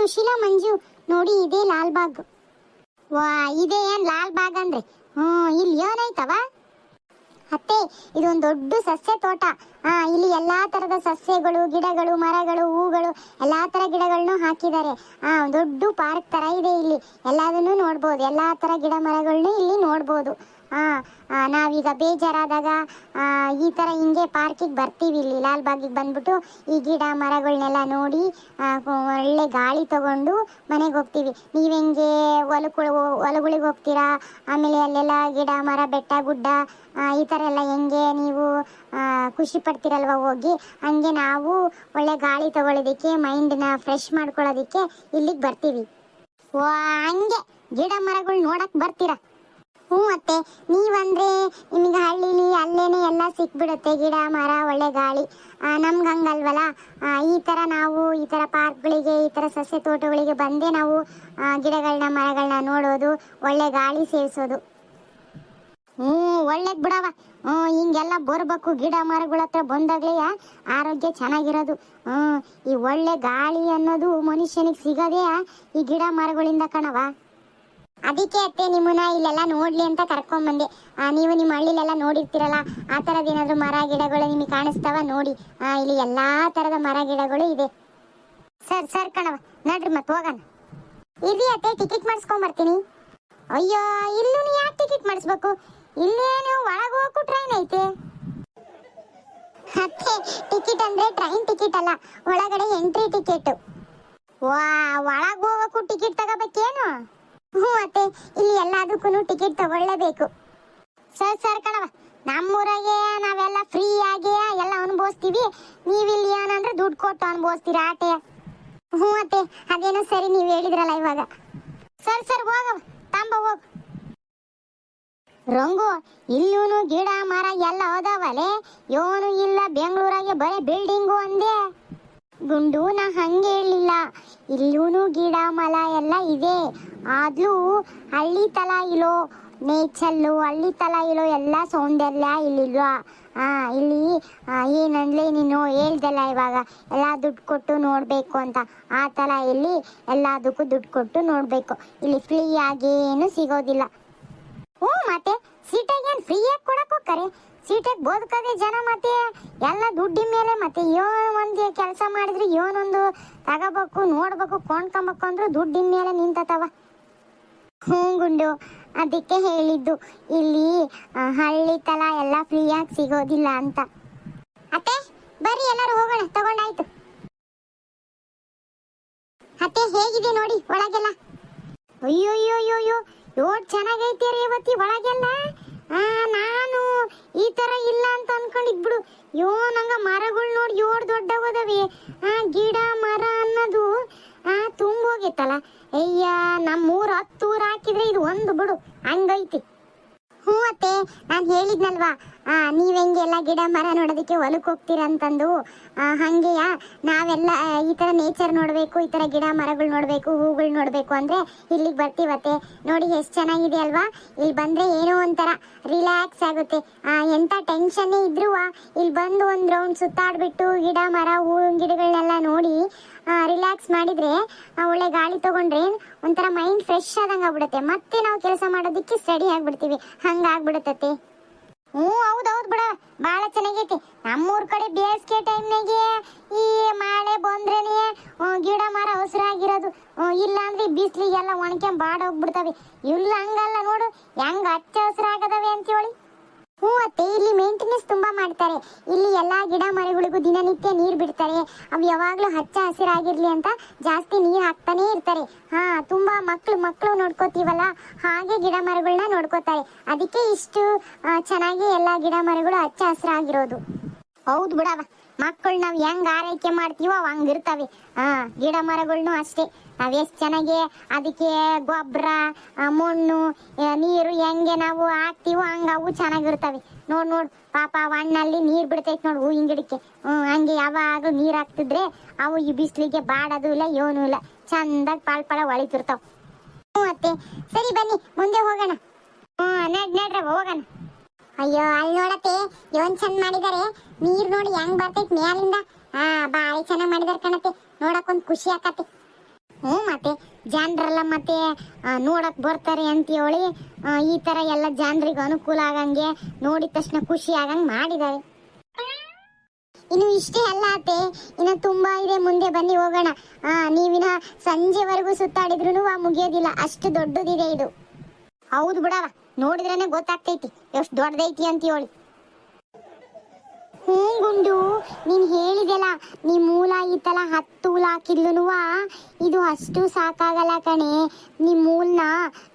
ಸುಶೀಲಾ ಮಂಜು ನೋಡಿ ಇದೇ ಲಾಲ್ ಬಾಗ್. ವಾ ಇದೇ ಏನ್ ಲಾಲ್ ಬಾಗ್ ಅಂದ್ರೆ? ಹ್ಮ್ ಇಲ್ಲಿ ಏನೈತವ ಅತ್ತೆ ಇದೊಂದು ದೊಡ್ಡ ಸಸ್ಯ ತೋಟ. ಆ ಇಲ್ಲಿ ಎಲ್ಲಾ ತರದ ಸಸ್ಯಗಳು ಗಿಡಗಳು ಮರಗಳು ಹೂಗಳು ಎಲ್ಲಾ ತರ ಗಿಡಗಳನ್ನು ಹಾಕಿದ್ದಾರೆ. ಆ ದೊಡ್ಡ ಪಾರ್ಕ್ ತರ ಇದೆ ಇಲ್ಲಿ. ಎಲ್ಲದನ್ನು ನೋಡ್ಬೋದು. ಎಲ್ಲಾ ತರ ಗಿಡ ಮರಗಳನ್ನು ಇಲ್ಲಿ ಆ, ನಾವೀಗ ಬೇಜಾರಾದಾಗ ಈ ಥರ ಹಿಂಗೆ ಪಾರ್ಕಿಗೆ ಬರ್ತೀವಿ ಇಲ್ಲಿ, ಲಾಲ್ ಬಾಗಿಗೆ ಬಂದ್ಬಿಟ್ಟು ಈ ಗಿಡ ಮರಗಳನ್ನೆಲ್ಲ ನೋಡಿ ಒಳ್ಳೆ ಗಾಳಿ ತಗೊಂಡು ಮನೆಗೆ ಹೋಗ್ತೀವಿ. ನೀವು ಹೆಂಗೆ ಹೊಲಗಳು ಹೊಲಗಳಿಗೆ ಹೋಗ್ತೀರಾ? ಆಮೇಲೆ ಅಲ್ಲೆಲ್ಲ ಗಿಡ, ಮರ, ಬೆಟ್ಟ, ಗುಡ್ಡ ಈ ಥರ ಎಲ್ಲ ಹೆಂಗೆ ನೀವು ಖುಷಿ ಪಡ್ತೀರಲ್ವ ಹೋಗಿ? ಹಂಗೆ ನಾವು ಒಳ್ಳೆ ಗಾಳಿ ತಗೊಳ್ಳೋದಕ್ಕೆ ಮೈಂಡನ್ನ ಫ್ರೆಶ್ ಮಾಡ್ಕೊಳ್ಳೋದಕ್ಕೆ ಇಲ್ಲಿಗೆ ಬರ್ತೀವಿ. ಹಂಗೆ ಗಿಡ ಮರಗಳು ನೋಡಕ್ಕೆ ಬರ್ತೀರಾ? ಹ್ಞೂ ಅತ್ತೆ. ನೀವಂದ್ರೆ ನಿಮಗೆ ಹಳ್ಳಿಲಿ ಅಲ್ಲೇನೆ ಎಲ್ಲ ಸಿಕ್ಬಿಡುತ್ತೆ ಗಿಡ, ಮರ, ಒಳ್ಳೆ ಗಾಳಿ. ನಮ್ಗೆ ಹಂಗಲ್ವಲ್ಲ? ಈ ಥರ ನಾವು ಈ ಥರ ಪಾರ್ಕ್ಗಳಿಗೆ, ಈ ಥರ ಸಸ್ಯ ತೋಟಗಳಿಗೆ ಬಂದೇ ನಾವು ಗಿಡಗಳನ್ನ ಮರಗಳನ್ನ ನೋಡೋದು, ಒಳ್ಳೆ ಗಾಳಿ ಸೇವಿಸೋದು. ಹ್ಞೂ, ಒಳ್ಳೇದ್ ಬಿಡವ ಹ್ಞೂ, ಹಿಂಗೆಲ್ಲ ಬರ್ಬೇಕು ಗಿಡ, ಮರಗಳ ಹತ್ರ ಬಂದಾಗ್ಲೇ ಆರೋಗ್ಯ ಚೆನ್ನಾಗಿರೋದು. ಹ್ಞೂ, ಈ ಒಳ್ಳೆ ಗಾಳಿ ಅನ್ನೋದು ಮನುಷ್ಯನಿಗೆ ಸಿಗೋದೇ ಈ ಗಿಡ, ಮರಗಳಿಂದ ಕಣವ ಅದಕ್ಕೆ ಅತ್ತೆ, ನಿಮ್ಮನ್ನ ಇಲ್ಲೆಲ್ಲ ನೋಡ್ಲಿ ಅಂತ ಕರ್ಕೊಂಡ್ಬಂದೆ ನೀವು ನಿಮ್ಮ ಹಳ್ಳಿಲೆಲ್ಲ ನೋಡಿರ್ತೀರಲ್ಲ, ಆ ಥರದ್ದು ಏನಾದ್ರು ಮರ, ಗಿಡಗಳು ನಿಮಗೆ ಕಾಣಿಸ್ತಾವ ನೋಡಿ. ಇಲ್ಲಿ ಎಲ್ಲಾ ಥರದ ಮರ, ಗಿಡಗಳು ಇದೆ. ಸರ್ ಸರ್ ಕಣವ ನಡ್ರಿ ಮತ್ತೆ ಹೋಗೋಣ. ಇರ್ರಿ ಅತ್ತೆ ಟಿಕೆಟ್ ಮಾಡಿಸ್ಕೊಂಬರ್ತೀನಿ. ಅಯ್ಯೋ, ಇಲ್ಲೂ ಯಾಕೆ ಟಿಕೆಟ್ ಮಾಡಿಸ್ಬೇಕು? ಇಲ್ಲೇನು ಒಳಗೆ ಹೋಗಕ್ಕೂ ಟ್ರೈನ್ ಐತೆ. ಅತ್ತೆ ಟಿಕೆಟ್ ಅಂದ್ರೆ ಟ್ರೈನ್ ಟಿಕೆಟ್ ಅಲ್ಲ, ಒಳಗಡೆ ಎಂಟ್ರಿ ಟಿಕೆಟ್ ವಾ, ಒಳಗೆ ಹೋಗಕ್ಕೂ ಟಿಕೆಟ್ ತಗೋಬೇಕೇನು? ಹ್ಞೂ ಅತ್ತೆ, ಇಲ್ಲಿ ಎಲ್ಲದಕ್ಕೂ ಟಿಕೆಟ್ ತಗೊಳ್ಳೇಬೇಕು. ಸರ್ ಸರ್ ಕಣವ ನಮ್ಮೂರಾಗೆ ನಾವೆಲ್ಲ ಫ್ರೀ ಆಗಿ ಎಲ್ಲ ಅನುಭವಿಸ್ತೀವಿ. ನೀವಿಲ್ಲಿ ಏನಂದ್ರೆ ದುಡ್ಡು ಕೊಟ್ಟು ಅನುಭವಿಸ್ತೀರಾ ಆಟೆ ಹ್ಞೂ ಅತ್ತೆ, ಅದೇನೋ ಸರಿ ನೀವು ಹೇಳಿದ್ರಲ್ಲ ಇವಾಗ. ಸರ್ ಸರ್ ಹೋಗವ ತಾಂಬ ಹೋಗ್. ರಂಗು, ಇಲ್ಲೂನು ಗಿಡ ಮರ ಎಲ್ಲ ಅದಾವಲೆ? ಯೋನು ಇಲ್ಲ, ಬೆಂಗಳೂರಾಗೆ ಬರೀ ಬಿಲ್ಡಿಂಗು ಅಂದೆ ಗುಂಡು, ನಾ ಹಂಗೆ ಹೇಳಿಲ್ಲ. ಇಲ್ಲೂ ಗಿಡ, ಮಲ ಎಲ್ಲ ಇದೆ. ಆದ್ರೂ ಹಳ್ಳಿ ತಲ ಇಲ್ಲೋ ನೇಚಲ್ಲು ಹಳ್ಳಿ ತಲ ಇಲ್ಲೋ ಎಲ್ಲ ಸೌಂದರ್ಯ ಇಲ್ಲಿಲ್ವಾ? ಆ, ಇಲ್ಲಿ ಏನಂದ್ಲೆ ನೀನು? ಹೇಳ್ದಲ್ಲ ಇವಾಗ. ಎಲ್ಲ ದುಡ್ಡು ಕೊಟ್ಟು ನೋಡಬೇಕು ಅಂತ. ಆ ಥರ ಇಲ್ಲಿ ಎಲ್ಲದಕ್ಕೂ ದುಡ್ಡು ಕೊಟ್ಟು ನೋಡಬೇಕು. ಇಲ್ಲಿ ಫ್ರೀ ಆಗಿ ಏನು ಸಿಗೋದಿಲ್ಲ. ಹ್ಞೂ ಮತ್ತೆ ಸೀಟಾಗಿ ಫ್ರೀಯಾಗಿ ಕೊಡಕ್ಕೆ ಹೋಗ್ತಾರೆ ಸೀಟಾಗಿ ಬದುಕದೆ ಜನ ಮತ್ತೆ ಎಲ್ಲ ದುಡ್ಡಿನ ಮೇಲೆ ಮತ್ತೆ ಏನ್ ಒಂದು ಕೆಲಸ ಮಾಡಿದ್ರೆ ಏನೊಂದು ತಗೋಬೇಕು, ನೋಡ್ಬೇಕು, ಕೊಂಡ್ಕೊಬೇಕು ಅಂದ್ರೆ ದುಡ್ಡಿನ ಮೇಲೆ ನಿಂತತವ. ಹ್ಞೂ ಗುಂಡು, ಅದಕ್ಕೆ ಹೇಳಿದ್ದು, ಇಲ್ಲಿ ಹಳ್ಳಿ ತಲ ಎಲ್ಲ ಫ್ರೀಯಾಗಿ ಸಿಗೋದಿಲ್ಲ ಅಂತ. ಅತ್ತೆ, ಬರ್ರಿ ಎಲ್ಲರೂ ಹೋಗೋಣ, ತಗೊಂಡಾಯ್ತು. ಅತ್ತೆ, ಹೇಗಿದೆ ನೋಡಿ ಒಳಗೆಲ್ಲ? ಅಯ್ಯೋ ಅಯ್ಯೋ ಅಯ್ಯೋ ಅಯ್ಯೋ ಚೆನ್ನಾಗೈತೆ ರೀ ಇವತ್ತಿ ಒಳಗೆಲ್ಲ. ನಾನು ಈ ತರ ಇಲ್ಲ ಅಂತ ಅನ್ಕೊಂಡಿದ್ ಬಿಡು. ಯೋ, ನಂಗ ಮರಗಳು ನೋಡಿ ಯೋಡ್ ದೊಡ್ಡವದವೆ. ಆ, ಗಿಡ, ಮರ ಅನ್ನೋದು, ಆ, ತುಂಬೋಗೈತಲ್ಲ. ಅಯ್ಯ, ನಮ್ಮೂರ ಹತ್ತು ಊರ್ ಹಾಕಿದ್ರೆ ಇದು ಒಂದು ಬಿಡು. ಹಂಗೈತಿ. ಅತ್ತೆ ನಾನು ಹೇಳಿದ್ನಲ್ವಾ ನೀವ್ ಹೆಂಗೆ ಎಲ್ಲ ಗಿಡ ಮರ ನೋಡೋದಕ್ಕೆ ಹೊಲಕ್ಕೆ ಹೋಗ್ತೀರ ಅಂತಂದು? ಹಂಗೆಯಾ? ನಾವೆಲ್ಲ ಈ ಥರ ನೇಚರ್ ನೋಡಬೇಕು ಈ ಥರ ಗಿಡ ಮರಗಳು ನೋಡಬೇಕು ಹೂಗಳು ನೋಡಬೇಕು ಅಂದರೆ ಇಲ್ಲಿಗೆ ಬರ್ತೀವತ್ತೆ. ನೋಡಿ ಎಷ್ಟು ಚೆನ್ನಾಗಿದೆ ಅಲ್ವಾ? ಇಲ್ಲಿ ಬಂದರೆ ಏನೋ ಒಂಥರ ರಿಲ್ಯಾಕ್ಸ್ ಆಗುತ್ತೆ. ಆ, ಎಂಥ ಟೆನ್ಷನ್ನೇ ಇದ್ರೂ ಇಲ್ಲಿ ಬಂದು ಒಂದು ರೌಂಡ್ ಸುತ್ತಾಡ್ಬಿಟ್ಟು ಗಿಡ ಮರ ಹೂ ಗಿಡಗಳನ್ನೆಲ್ಲ ನೋಡಿ ರಿಲ್ಯಾಕ್ಸ್ ಮಾಡಿದ್ರೆ ಒಳ್ಳೆ ಗಾಳಿ ತಗೊಂಡ್ರೆ ಒಂಥರ ಮೈಂಡ್ ಫ್ರೆಶ್ ಆದಂಗೆ ಆಗ್ಬಿಡುತ್ತೆ. ಮತ್ತೆ ನಾವು ಕೆಲಸ ಮಾಡೋದಕ್ಕೆ ಸ್ಟಡಿ ಆಗ್ಬಿಡ್ತೀವಿ. ಹಂಗಾಗ್ಬಿಡುತ್ತತ್ತೆ ಹ್ಞೂ, ಹೌದು ಹೌದು ಬಿಡ. ಭಾಳ ಚೆನ್ನಾಗೈತಿ. ನಮ್ಮೂರ್ ಕಡೆ ಬೇಸಿಗೆ ಟೈಮ್ನಾಗೆ ಈ ಮಳೆ ಬಂದ್ರೇನೆ ಗಿಡ ಮರ ಹಸಿರಾಗಿರೋದು ಇಲ್ಲ ಅಂದ್ರೆ ಬಿಸಿಲಿಗೆಲ್ಲ ಒಣಕೆ ಬಾಡ ಹೋಗ್ಬಿಡ್ತವೆ ಇಲ್ಲ ಹಂಗಲ್ಲ ನೋಡು. ಹೆಂಗ್ ಹಚ್ಚ ಹಸಿರಾಗದವೆ ಅಂತೇಳಿ ಮೇಂಟೆನೆನ್ಸ್ ತುಂಬಾ ಮಾಡ್ತಾರೆ. ಇಲ್ಲಿ ಎಲ್ಲಾ ಗಿಡ ಮರಗಳಿಗೂ ದಿನನಿತ್ಯ ನೀರು ಬಿಡ್ತಾರೆ. ಅವು ಯಾವಾಗಲೂ ಹಚ್ಚ ಹಸಿರಾಗಿರ್ಲಿ ಅಂತ ಜಾಸ್ತಿ ನೀರು ಹಾಕ್ತಾನೆ ಇರ್ತಾರೆ. ಹಾ, ತುಂಬಾ ಮಕ್ಳು ಮಕ್ಕಳು ನೋಡ್ಕೋತೀವಲ್ಲ? ಹಾಗೆ ಗಿಡ ಮರಗಳನ್ನ ನೋಡ್ಕೋತಾರೆ. ಅದಕ್ಕೆ ಇಷ್ಟು ಚೆನ್ನಾಗಿ ಎಲ್ಲಾ ಗಿಡ ಮರಗಳು ಹಚ್ಚ ಹಸಿರಾಗಿರೋದು. ಹೌದು ಬಿಡವ. ಮಕ್ಕಳು ನಾವು ಹೆಂಗ್ ಆರೈಕೆ ಮಾಡ್ತೀವೋ ಹಂಗಿರ್ತವೆ ಹಾ, ಗಿಡ ಮರಗಳ್ನು ಅಷ್ಟೇ. ಎಷ್ಟ್ ಚೆನ್ನಾಗಿ ಅದಕ್ಕೆ ಗೊಬ್ಬರ ಮಣ್ಣು ನೀರು ಹೆಂಗೆ ನಾವು ಹಾಕ್ತೀವೋ ಹಂಗೆ ಅವು ಚೆನ್ನಾಗಿರ್ತವೆ. ನೋಡ್, ನೋಡು, ಪಾಪ ಹಣ್ಣಲ್ಲಿ ನೀರು ಬಿಡ್ತೈತೆ ನೋಡು ಹೂವಿನ ಗಿಡಕ್ಕೆ. ಹಂಗೆ ಯಾವಾಗಲೂ ನೀರು ಹಾಕ್ತಿದ್ರೆ ಅವು ಈ ಬಿಸಿಲಿಗೆ ಬಾಡೋದು ಇಲ್ಲ, ಏನೂ ಇಲ್ಲ. ಚಂದಾಗಿ ಪಾಳ್ ಪಾಳ ಒಳಿತಿರ್ತಾವ. ಹ್ಞೂ ಅತ್ತೆ. ಸರಿ, ಬನ್ನಿ, ಮುಂದೆ ಹೋಗೋಣ. ಹ್ಞೂ ನಡ್ ನಡ್ರವ ಹೋಗೋಣ. ಅಯ್ಯೋ ಅಲ್ಲಿ ನೋಡತ್ತೆ, ಏನ್ ಚಂದ ಮಾಡಿದಾರೆ. ನೀರ್ ನೋಡಿ ಹೆಂಗ್ ಬರ್ತೈತ್ ಮೇಲಿಂದ ಹಾ, ಬಾರಿ ಚೆನ್ನಾಗ್ ಮಾಡಿದಾರೆ ಕಣತ್ತೆ. ನೋಡಕ್ ಖುಷಿ ಆಕತಿ ಹ್ಞೂ ಮತ್ತೆ ಜಾನ್ರೆಲ್ಲ ಮತ್ತೆ ಆ, ನೋಡಕ್ ಬರ್ತಾರೆ ಅಂತ ಹೇಳಿ ಆ, ಈ ತರ ಎಲ್ಲ ಜಾನ್ರಿಗೆ ಅನುಕೂಲ ಆಗಂಗೆ ನೋಡಿದ ತಕ್ಷಣ ಖುಷಿ ಆಗಂಗ್ ಮಾಡಿದ್ದಾರೆ. ಇನ್ನು ಇಷ್ಟೇ ಅಲ್ಲ ಅತ್ತೆ ಇನ್ನು ತುಂಬಾ ಇದೆ ಮುಂದೆ ಬನ್ನಿ ಹೋಗೋಣ. ಆ ನೀವಿನ ಸಂಜೆವರೆಗೂ ಸುತ್ತಾಡಿದ್ರು ಮುಗಿಯೋದಿಲ್ಲ ಅಷ್ಟು ದೊಡ್ಡದಿದೆ ಇದು. ಹೌದು ಬಿಡವ ನೋಡಿದ್ರೇನೆ ಗೊತ್ತಾಗ್ತೈತಿ ಎಷ್ಟು ದೊಡ್ಡದೈತಿ ಅಂತ ಹೇಳಿ ಹ್ಞೂ ಗುಂಡು ನೀನ್ ಹೇಳಿದೆಲ್ಲ, ನೀ ಮೂಲ ತಲ ಹತ್ತು ಹುಲ ಇದು ಅಷ್ಟು ಸಾಕಾಗಲ್ಲ ಕಣೆ. ನೀ ಮೂಲ್ನ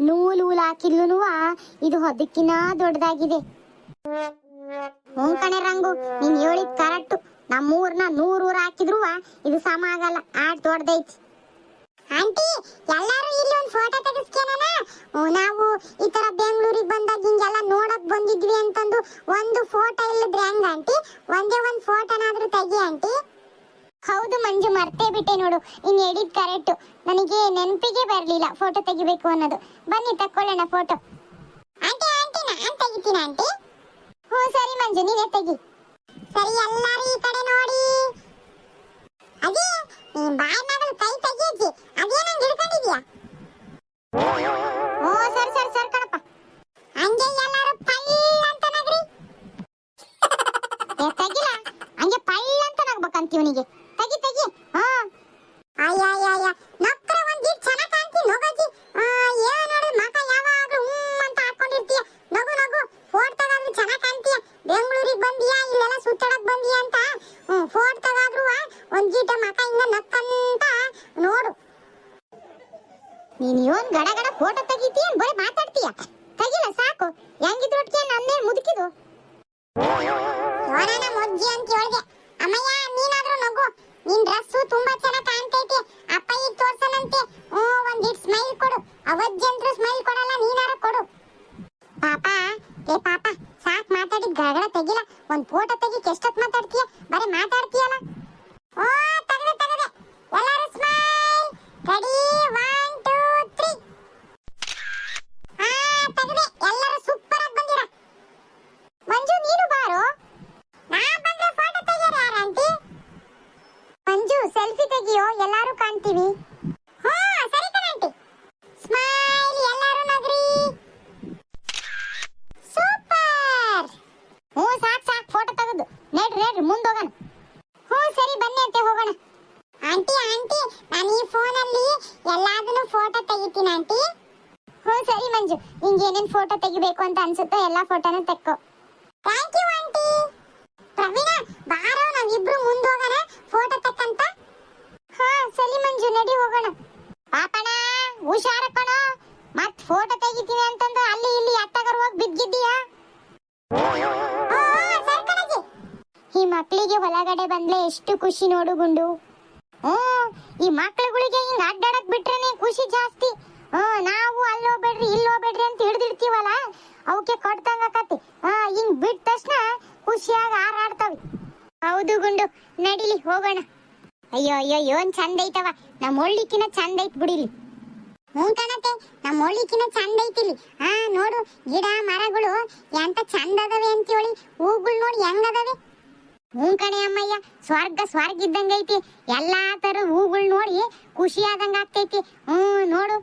ನೂಲು ಹುಲ ಇದು ಅದಕ್ಕಿನ ದೊಡ್ಡದಾಗಿದೆ. ಹ್ಞೂ ಕಣೆ ರಂಗು, ನೀನ್ ಹೇಳಿದ್ ಕರೆಕ್ಟ್. ನಮ್ಮೂರ್ನ ಊರ್ ಹಾಕಿದ್ರು ಇದು ಸಮ ಆಗಲ್ಲ, ಆಡ್ ದೊಡ್ಡದೈತಿ. ಆಂಟಿ, ಎಲ್ಲಾರು ಇಲ್ಲಿ ಒಂದು ಫೋಟೋ ತೆಗೆಸ್ಕೇನ ನಾವು ಈ ತರ ಬೆಂಗಳೂರಿಗೆ ಬಂದಿದ್ವಿ ಅಂತಂದು ಒಂದು ಫೋಟೋ ಇಲ್ಲದ್ರೆ ಹೆಂಗ ಆಂಟಿ? ಒಂದೇ ಒಂದು ಫೋಟೋನಾದ್ರೂ ತೆಗಿ ಆಂಟಿ. ಹೌದು ಮಂಜು, ಮರ್ತೇ ಬಿಟ್ಟೆ ನೋಡು. ಇನ್ ಎಡಿಟ್ ಕರೆಕ್ಟ್ ನನಗೆ ನೆನಪಿಗೆ ಬರಲಿಲ್ಲ ಫೋಟೋ ತೆಗಿಬೇಕು ಅನ್ನೋದು. ಬನ್ನಿ, ತಕ್ಕೊಳ್ಳೋಣ ಫೋಟೋ ಆಂಟಿ ಆಂಟಿ, ನಾನು ತೆಗಿತೀನಿ ಆಂಟಿ. ಹ್ಞೂ, ಸರಿ ಮಂಜು, ನೀನೇ ತೆಗಿ. ಸರಿ, ಎಲ್ಲರೂ ಈ ಕಡೆ ನೋಡಿ. ಅದೇ ಬಾಯ್ ಫೋಟೋ ತೆಗಿತೀಯ ಬರೀ ಮಾತಾಡ್ತೀಯ? ತೆಗಿಲ್ಲ, ಸಾಕು. ಹೆಂಗಿದ್ರು ಒಟ್ಟಿಗೆ ನನ್ನೇ ಮುದುಕಿದು. ಯೋನನ ಮೊಜ್ಜಿ ಅಂತ ಹೇಳ್ದೆ. ಅಮ್ಮಯ್ಯ, ನೀನಾದ್ರೂ ನಗು. ನಿನ್ ಡ್ರೆಸ್ ತುಂಬಾ ಚೆನ್ನಾಗಿ ಕಾಣ್ತೈತಿ. ಅಪ್ಪ ಈಗ ತೋರ್ಸನಂತೆ. ಹ್ಞೂ ಒಂದು ಇಟ್ ಸ್ಮೈಲ್ ಕೊಡು. ಅವಜ್ಜಂತ್ರು ಸ್ಮೈಲ್ ಕೊಡಲ್ಲ ನೀನಾರ ಕೊಡು ಪಾಪ ಏ ಪಾಪ ಸಾಕ್ ಮಾತಾಡಿದ್ ಗಡಗಡ ತೆಗಿಲ್ಲ ಒಂದ್ ಫೋಟೋ ತೆಗಿಕ್ ಎಷ್ಟೊತ್ ಮಾತಾಡ್ತೀಯ ಬರೀ ಮಾತಾಡ್ತೀಯಲ್ಲ ಓ ತೆಗದೆ ತೆಗದೆ ಎಲ್ಲರೂ smile ready one two three ಹಾ ತೆಗದೆ ಎಲ್ಲರೂ ಸೂಪರ್ ಆಗಿ ಬಂದಿರ ಮಂಜು ನೀನು ಬಾರೋ ನಾ ಬಂದ್ರೆ ಫೋಟೋ ತೆಗಿಯೋರು ಯಾರು ಆಂಟಿ ಮಂಜು ಸೆಲ್ಫಿ ಎಲ್ಲರೂ ಕಾಣ್ತೀವಿ. ಹಾ, ಸರಿ ಕಣ ಆಂಟಿ ಸ್ಮೈಲ್, ಎಲ್ಲಾರು ನಗ್ರಿ. ಸೂಪರ್. ಹ್ಞೂ, ಸಾಕ್ ಸಾಕ್ ಫೋಟೋ ತೆಗೆದು. ನಡ್ರಿ ನಡ್ರಿ, ಮುಂದೆ ಹೋಗೋಣ. ಹ್ಞೂ, ಸರಿ, ಬನ್ನಿ ಅಂತೆ, ಹೋಗೋಣ. ಆಂಟಿ ಆಂಟಿ, ನಾನು ಈ ಫೋನಲ್ಲಿ ಎಲ್ಲಾದನ್ನು ಫೋಟೋ ತೆಗಿತೀನಿ, ಆಂಟಿ. ಹ್ಞೂ, ಸರಿ, ಮಂಜು. ನಿಂಗೆ ಏನೇನು ಫೋಟೋ ತೆಗಿಬೇಕು ಅಂತ ಅನ್ಸುತ್ತೋ ಎಲ್ಲಾ ಫೋಟೋನು ತೆಕ್ಕೋ. Thank you aunty. ಪ್ರವೀಣ, ಬಾರೋ, ನಾವಿಬ್ರು ಮುಂದೆ ಹೋಗೋಣ. ಫೋಟೋ ತಕ್ಕಂತ. ಹಾ ಸರಿ ಮಂಜು, ನಡಿ ಹೋಗೋಣ. ಪಾಪಣ ಹುಷಾರ ಕಣೋ. ಮತ್ ಫೋಟೋ ತೆಗಿತೀನಿ ಅಂತಂದ್ರೆ ಅಲ್ಲಿ ಇಲ್ಲಿ ಅತ್ತಗರ್ ಹೋಗಿ ಬಿದ್ದಿದ್ದೀಯಾ. ಈ ಮಕ್ಕಳಿಗೆ ಒಳಗಡೆ ಬಂದ್ಲೆ ಎಷ್ಟು ಖುಷಿ ನೋಡು ಗುಂಡು. ಹ್ಮ್ ಈ ಮಕ್ಳುಗಳಿಗೆ ಹಿಂಗ್ ಅಡ್ಡಾಡಕ್ ಬಿಟ್ರೇನೆ ಖುಷಿ ಜಾಸ್ತಿ. ಹ್ಮ್ ನಾವು ಅಲ್ಲಿ ಹೋಗ್ಬೇಡ್ರಿ, ಇಲ್ಲಿ ಹೋಗ್ಬೇಡ್ರಿ ಅಂತ ಹಿಡ್ದಿಡ್ತೀವಲ್ಲ ಅವಕ್ಕೆ ಕೊಡ್ತಂಗ ಆಕತಿ ಹಾ ಹಿಂಗ್ ಬಿಟ್ಟ ತಕ್ಷಣ ಖುಷಿಯಾಗಿ ಹಾರಾಡ್ತಾವೆ. ಹೌದು ಗುಂಡು, ನಡಿಲಿ, ಹೋಗೋಣ. ಅಯ್ಯೋ ಅಯ್ಯೋ ಏನ್ ಚಂದ ಐತವ ನಮ್ಮ ಒಳ್ಳಿಕಿನ ಚಂದ ಐತ್ ಬಿಡಿಲಿ ಹ್ಞೂ ಕಣತೆ ನಮ್ಮ ಒಳ್ಳಿಕಿನ ಚಂದ ಐತಿಲಿ ಆ, ನೋಡು, ಗಿಡ, ಮರಗಳು ಎಂತ ಚಂದ ಅದಾವೆ ಅಂತೇಳಿ ಹೂಗಳು ನೋಡಿ ಹೆಂಗದಾವೆ ಹ್ಞೂ ಕಣೆ ಅಮ್ಮಯ್ಯ, ಸ್ವರ್ಗ ಸ್ವರ್ಗ ಇದ್ದಂಗ ಐತಿ. ಎಲ್ಲಾ ತರ ಹೂಗಳು ನೋಡಿ ಖುಷಿ ಆದಂಗ ಆಗ್ತೈತಿ. ಹ್ಞೂ, ನೋಡು.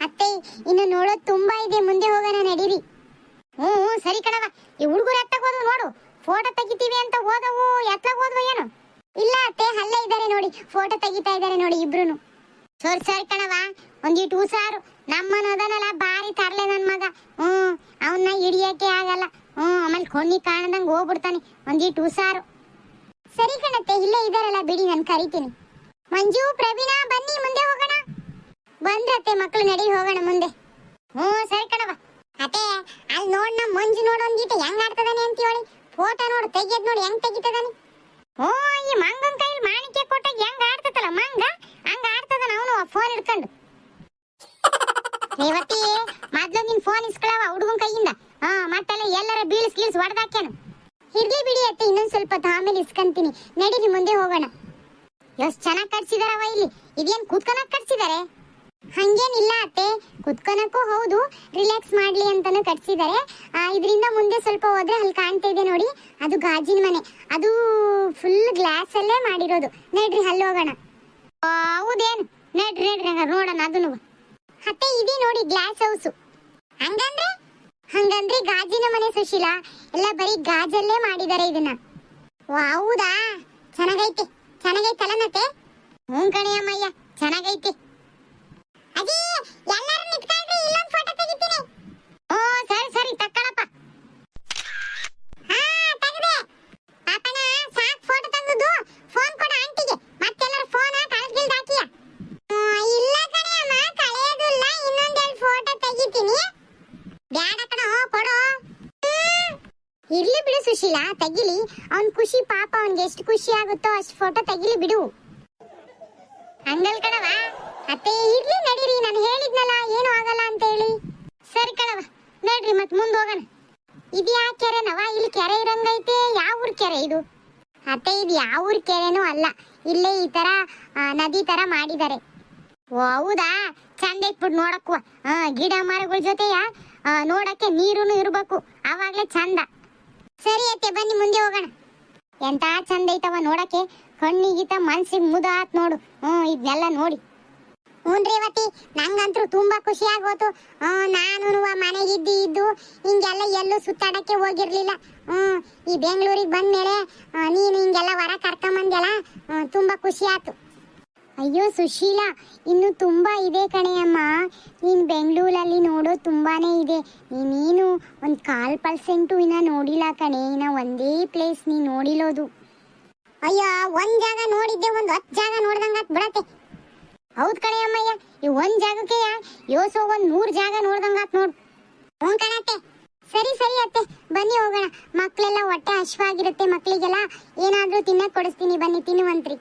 ಅತ್ತೆ, ಇನ್ನು ನೋಡೋದು ತುಂಬಾ ಇದೆ. ಮುಂದೆ ಹೋಗೋಣ, ನಡೀರಿ. ಹ್ಞೂ ಸರಿ ಕಣವ ಈ ಹುಡುಗರು ಎತ್ತಾಗ ಹೋದ್ವು ನೋಡು. ಫೋಟೋ ತೆಗಿತೀವಿ ಅಂತ ಹೋದವು. ಎತ್ತಾಗ ಹೋದ್ವು ಏನು? ಇಲ್ಲ ಅತ್ತೆ, ಅಲ್ಲೇ ಇದ್ದಾರೆ ನೋಡಿ. ಫೋಟೋ ತೆಗಿತಾ ಇದ್ದಾರೆ ನೋಡಿ ಇಬ್ರು ಸರಿ ಸರಿ ಕಣವ ಒಂದಿಟ್ಟು ಹುಷಾರು. ನಮ್ಮನೋದನಲ್ಲ ಬಾರಿ ತರ್ಲೆ ನನ್ ಮಗ. ಹ್ಮ್ ಅವನ್ನ ಹಿಡಿಯಕ್ಕೆ ಆಗಲ್ಲ. ಹ್ಮ್ ಆಮೇಲೆ ಕೊಣ್ಣಿ ಕಾಣದಂಗ್ ಹೋಗ್ಬಿಡ್ತಾನೆ. ಒಂದಿಟ್ಟು ಹುಷಾರು. ಸರಿ ಕಣತ್ತೆ, ಇಲ್ಲೇ ಇದಾರಲ್ಲ ಬಿಡಿ, ನಾನು ಕರಿತೀನಿ. ಮಂಜು, ಪ್ರವೀಣ, ಬನ್ನಿ, ಮುಂದೆ ಹೋಗೋಣ. ಬಂದ್ರತ್ತೆ ಮಕ್ಕಳು ನಡಿ ಹೋಗೋಣ ಮುಂದೆ. ಹ್ಞೂ, ಸರಿ ಕಣವ ಅತ್ತೆ ಅಲ್ಲಿ ನೋಡ್ ನಮ್ಮ ಮಂಜು ನೋಡು ಹೆಂಗ್ ಆಡ್ತದಾನೆ ಅಂತ ಹೇಳಿ. ಫೋಟೋ ನೋಡು, ತೆಗಿಯೋದ್ ನೋಡಿ, ಹೆಂಗ್ ತೆಗಿತದಾನೆ. ಓ ಈ ಮಂಗನ್ ಕೈಲಿ ಮಾಣಿಕ್ಯ ಕೊಟ್ಟಾಗ ಹೆಂಗ್ ಆಡ್ತತಲ್ಲ ಮಂಗ? ಹಂಗ ಆಡ್ತದನ ಅವನು ಫೋನ್ ಹಿಡ್ಕೊಂಡು. ರೇವತಿ, ಮೊದ್ಲು ನಿನ್ ಫೋನ್ ಇಸ್ಕೊಳವ ಹುಡುಗನ್ ಕೈಯಿಂದ. ಹಾ, ಮತ್ತೆಲ್ಲ ಎಲ್ಲರ ಬೀಳ್ಸ್ ಗೀಳ್ಸ್ ಹೊಡೆದಾಕ್ಯಾನು. ಇರ್ಲಿ ಬಿಡಿ ಅತ್ತೆ, ಇನ್ನೊಂದ್ ಸ್ವಲ್ಪ ಆಮೇಲೆ ಇಸ್ಕಂತೀನಿ. ನಡೀರಿ, ಮುಂದೆ ಹೋಗೋಣ. ಎಷ್ಟ್ ಚೆನ್ನಾಗ್ ಕಟ್ಸಿದಾರವ ಇಲ್ಲಿ? ಇದೇನ್ ಕೂತ್ಕೊಳಕ್ ಕಟ್ಸಿದಾರೆ? ಹಂಗೇನಿಲ್ಲ ಅತ್ತೆ. ಕುತ್ಕೊನಕ್ಕೂ ಹೌದು ರಿಲ್ಯಾಕ್ಸ್ ಮಾಡ್ಲಿ ಅಂತಾನು ಕಟ್ಸಿದ್ದಾರೆ ಇದರಿಂದ ಮುಂದೆ ಸ್ವಲ್ಪ ಹೋದ್ರೆ ಅಲ್ಲಿ ಕಾಣ್ತಾ ಇದೆ ನೋಡಿ, ಅದು ಗಾಜಿನ ಮನೆ. ಅದು ಫುಲ್ ಗ್ಲಾಸ್ ಅಲ್ಲೇ ಮಾಡಿರೋದು. ನಡ್ರಿ, ಅಲ್ಲಿ ಹೋಗೋಣ. ಹೌದೇನು? ನಡ್ರಿ ನಡ್ರಿ ಹಂಗಾರೆ ನೋಡೋಣ ಅದನ್ನು ಅತ್ತೆ, ಇದೆ ನೋಡಿ ಗ್ಲಾಸ್ ಹೌಸು ಹಂಗಂದ್ರೆ? ಹಂಗಂದ್ರೆ ಗಾಜಿನ ಮನೆ ಸುಶೀಲಾ. ಎಲ್ಲ ಬರೀ ಗಾಜಲ್ಲೇ ಮಾಡಿದ್ದಾರೆ ಇದನ್ನ. ಹೌದಾ? ಚೆನ್ನಾಗೈತೆ. ಚೆನ್ನಾಗೈತಲ್ಲ ಮತ್ತೆ ಹ್ಞೂ ಕಣೆ ಅಮ್ಮಯ್ಯ, ಚೆನ್ನಾಗೈತೆ. ಅದೇ, ಎಲ್ಲರೂ ನಿಂತ್ಕೊಳ್ರಿ ಇಲ್ಲೊಂದು ಫೋಟೋ ತೆಗಿತೀನಿ. ಓ, ಸರಿ ಸರಿ, ತಕ್ಕಳಪ್ಪ. ಹಾ, ತೆಗ್ದೆ. ಪಾಪಣ ಸಾಕ್ ಫೋಟೋ ತೆಗೆದು ಫೋನ್ ಕೊಡ ಆಂಟಿಗೆ ಮತ್ತೆಲ್ಲರ ಫೋನ್ ಕಳೆದ್ಗಿಲ್ದ ಹಾಕಿಯ? ಇಲ್ಲ ಕಣೆ ಅಮ್ಮ, ಕಳೆಯೋದಿಲ್ಲ. ಇನ್ನೊಂದೆರಡು ಫೋಟೋ ತೆಗಿತೀನಿ. ಬ್ಯಾಡ ಕಣ, ಕೊಡು. ಇರ್ಲಿ ಬಿಡು ಸುಶೀಲಾ, ತೆಗಿಲಿ. ಅವ್ನ್ ಖುಷಿ, ಪಾಪ, ಅವ್ನ್ಗೆ ಎಷ್ಟು ಖುಷಿ ಆಗುತ್ತೋ ಅಷ್ಟು ಫೋಟೋ ತೆಗಿಲಿ ಬಿಡು. ಹಂಗಲ್ ಕಣವ ಅತ್ತೆ, ಇರ್ಲಿ ನಡೀರಿ. ನಾನು ಹೇಳಿದ್ನಲ್ಲ, ಏನು ಆಗಲ್ಲ ಅಂತ ಹೇಳಿ. ಸರಿ ಕಣವ ನಡ್ರಿ ಮತ್ ಮುಂದೆ ಹೋಗೋಣ. ಇದು ಯಾವ ಕೆರೆನವ ಇಲ್ಲಿ ಕೆರೆ ಇರಂಗೈತೆ. ಯಾವ ಊರ್ ಕೆರೆ ಇದು? ಅತ್ತೆ, ಇದು ಯಾವ ಊರ್ ಕೆರೆನೂ ಅಲ್ಲ. ಇಲ್ಲೇ ಈ ತರ ನದಿ ತರ ಮಾಡಿದ್ದಾರೆ. ಓ, ಹೌದಾ? ಚಂದ ಇಟ್ಬಿಟ್ಟು ನೋಡಕ್ಕೂ. ಗಿಡ ಮರಗಳ ಜೊತೆಯ ನೋಡಕ್ಕೆ ನೀರುನು ಇರಬೇಕು. ಆವಾಗಲೇ ಚಂದ. ಸರಿ ಅತ್ತೆ, ಬನ್ನಿ ಮುಂದೆ ಹೋಗೋಣ. ಎಂತ ಚಂದ ಐತವ ನೋಡಕ್ಕೆ. ಕಣ್ಣಿಗಿತ ಮನ್ಸಿಗೆ ಮುದ ಆತ್ ನೋಡು. ಹ್ಮ್ ಇದನ್ನೆಲ್ಲ ನೋಡಿ. ಹ್ಞೂನ್ರಿ ರೇವತಿ ನಂಗಂತೂ ತುಂಬಾ ಖುಷಿ ಆಗೋತು. ನಾನು ಮನೆಗಿದ್ದು ಇದ್ದು, ಹಿಂಗೆಲ್ಲ ಎಲ್ಲೂ ಸುತ್ತಾಡಕ್ಕೆ ಹೋಗಿರ್ಲಿಲ್ಲ. ಹ್ಮ್ ಈ ಬೆಂಗಳೂರಿಗೆ ಬಂದ್ಮೇಲೆ ನೀನು ಹಿಂಗೆಲ್ಲ ಹೊರ ಕರ್ಕೊಂಬಂದೆಲ್ಲ ತುಂಬ ತುಂಬಾ ಖುಷಿ ಆಯ್ತು ಅಯ್ಯೋ, ಸುಶೀಲಾ, ಇನ್ನು ತುಂಬಾ ಇದೆ ಕಣೆಯಮ್ಮ ನೀನು ಬೆಂಗಳೂರಲ್ಲಿ ನೋಡೋ ತುಂಬಾನೇ ಇದೆ. ನೀನೇನು ಒಂದು ಕಾಲ್ ಪರ್ಸೆಂಟು ಇನ್ನ ನೋಡಿಲ್ಲ ಕಣೆ. ಇನ್ನ ಒಂದೇ ಪ್ಲೇಸ್ ನೀನು ನೋಡಿರೋದು ಅಯ್ಯೋ, ಒಂದು ಜಾಗ ನೋಡಿದ್ದೆ, ಒಂದು ಹತ್ತು ಜಾಗ ನೋಡ್ದಂಗೆ ಬಿಡತ್ತೆ. ಹೌದ್ ಕಣೆ ಅಮ್ಮಯ್ಯ. ಈ ಒಂದ್ ಜಾಗಕ್ಕೆ ಯೋಸೋ ಒಂದ್ ನೂರ್ ಜಾಗ ನೋಡ್ದಂಗಾತ್ ನೋಡ್. ಹ್ಞೂ ಕಣತ್ತೆ ಸರಿ ಸರಿ ಅತ್ತೆ. ಬನ್ನಿ ಹೋಗೋಣ. ಮಕ್ಳೆಲ್ಲ ಹೊಟ್ಟೆ ಹಶ್ವಾಗಿರುತ್ತೆ ಮಕ್ಳಿಗೆಲ್ಲ. ಏನಾದ್ರೂ ತಿನ್ನಕ್ ಕೊಡಿಸ್ತೀನಿ. ಬನ್ನಿ, ತಿನ್ನುವಂತ್ರಿ.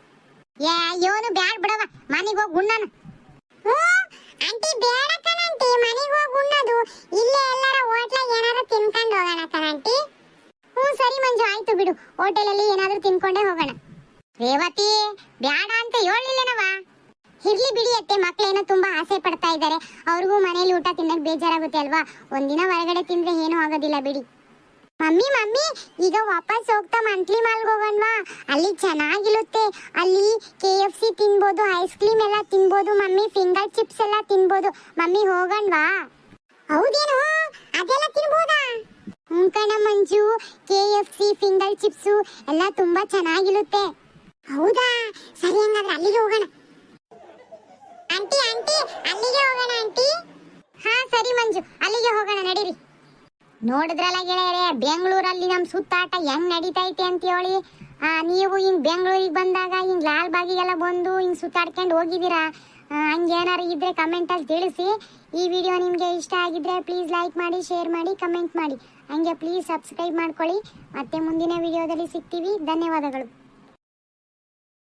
ಏ ಯೋನು ಬ್ಯಾಡ್ ಬಿಡವ ಮನೆಗೆ ಹೋಗಿ ಉಣ್ಣನ. ಆಂಟಿ, ಬೇಡ ಕಣಂಟಿ ಮನೆಗೆ ಹೋಗಿ ಗುಣ್ಣದು ಇಲ್ಲೇ ಎಲ್ಲಾರ ಹೋಟ್ಲಾಗ ಏನಾದ್ರು ತಿನ್ಕೊಂಡು ಹೋಗೋಣ ಕಣಂಟಿ ಹ್ಞೂ, ಸರಿ ಮಂಜು. ಆಯ್ತು ಬಿಡು. ಹೋಟೆಲಲ್ಲಿ ಏನಾದ್ರೂ ತಿನ್ಕೊಂಡೇ ಹೋಗೋಣ. ರೇವತಿ, ಬ್ಯಾಡ ಅಂತ ಹೇಳಿಲ್ಲೇನವ ಇರ್ಲಿ ಬಿಡಿ ಅತ್ತೆ ಮಕ್ಕಳೇನೋ ತುಂಬಾ ಆಸೆ ಪಡ್ತಾ ಇದ್ದಾರೆ. ಅವ್ರಿಗೂ ಮನೇಲಿ ಊಟ ತಿನ್ನಕ್ ಬೇಜಾರಾಗುತ್ತೆ ಅಲ್ವಾ? ಒಂದಿನ ಹೊರಗಡೆ ತಿಂದ್ರೆ ಏನೂ ಆಗೋದಿಲ್ಲ ಬಿಡಿ. ಮಮ್ಮಿ ಮಮ್ಮಿ, ಈಗ ವಾಪಸ್ ಹೋಗ್ತಾ ಮಂತ್ಲಿ ಮಾಲ್ಗೆ ಹೋಗೋಣವಾ? ಅಲ್ಲಿ ಚೆನ್ನಾಗಿರುತ್ತೆ. ಅಲ್ಲಿ ಕೆ ಎಫ್ ಸಿ ತಿನ್ಬೋದು ಐಸ್ ಕ್ರೀಮ್ ಎಲ್ಲ ತಿನ್ಬೋದು, ಮಮ್ಮಿ ಫಿಂಗರ್ ಚಿಪ್ಸ್ ಎಲ್ಲ ತಿನ್ಬೋದು. ಮಮ್ಮಿ, ಹೋಗೋಣವಾ? ಹೌದೇನು? ಅದೆಲ್ಲ ತಿನ್ಬೋದಾ? ಹ್ಞೂ ಕಣ Manju K F C finger chips ಎಲ್ಲ ತುಂಬಾ ಚೆನ್ನಾಗಿರುತ್ತೆ. ಹೌದಾ? ಸರಿ, ಹಂಗಾದ್ರೆ ಅಲ್ಲಿಗೆ ಹೋಗೋಣ. ಆಂಟಿ ಆಂಟಿ, ಅಲ್ಲಿಗೆ ಹೋಗೋಣ ಆಂಟಿ. ಹಾ, ಸರಿ ಮಂಜು, ಅಲ್ಲಿಗೆ ಹೋಗೋಣ, ನಡೀರಿ. ನೋಡಿದ್ರಲ್ಲ ಗೆಳೆಯರೆ, ಬೆಂಗಳೂರಲ್ಲಿ ನಮ್ಮ ಸುತ್ತಾಟ ಹೆಂಗ್ ನಡೀತೈತೆ ಅಂತ ಹೇಳಿ ನೀವು ಹಿಂಗ್ ಬೆಂಗಳೂರಿಗೆ ಬಂದಾಗ ಹಿಂಗ್ ಲಾಲ್ ಬಾಗಿಗೆಲ್ಲ ಬಂದು ಹಿಂಗ್ ಸುತ್ತಾಡ್ಕೊಂಡು ಹೋಗಿದ್ದೀರಾ? ಹಂಗೇನಾರು ಇದ್ರೆ ಕಮೆಂಟಲ್ಲಿ ತಿಳಿಸಿ. ಈ ವಿಡಿಯೋ ನಿಮಗೆ ಇಷ್ಟ ಆಗಿದ್ರೆ ಪ್ಲೀಸ್ ಲೈಕ್ ಮಾಡಿ ಶೇರ್ ಮಾಡಿ ಕಮೆಂಟ್ ಮಾಡಿ. ಹಂಗೆ ಪ್ಲೀಸ್ ಸಬ್ಸ್ಕ್ರೈಬ್ ಮಾಡ್ಕೊಳ್ಳಿ. ಮತ್ತೆ ಮುಂದಿನ ವಿಡಿಯೋದಲ್ಲಿ ಸಿಗ್ತೀವಿ. ಧನ್ಯವಾದಗಳು.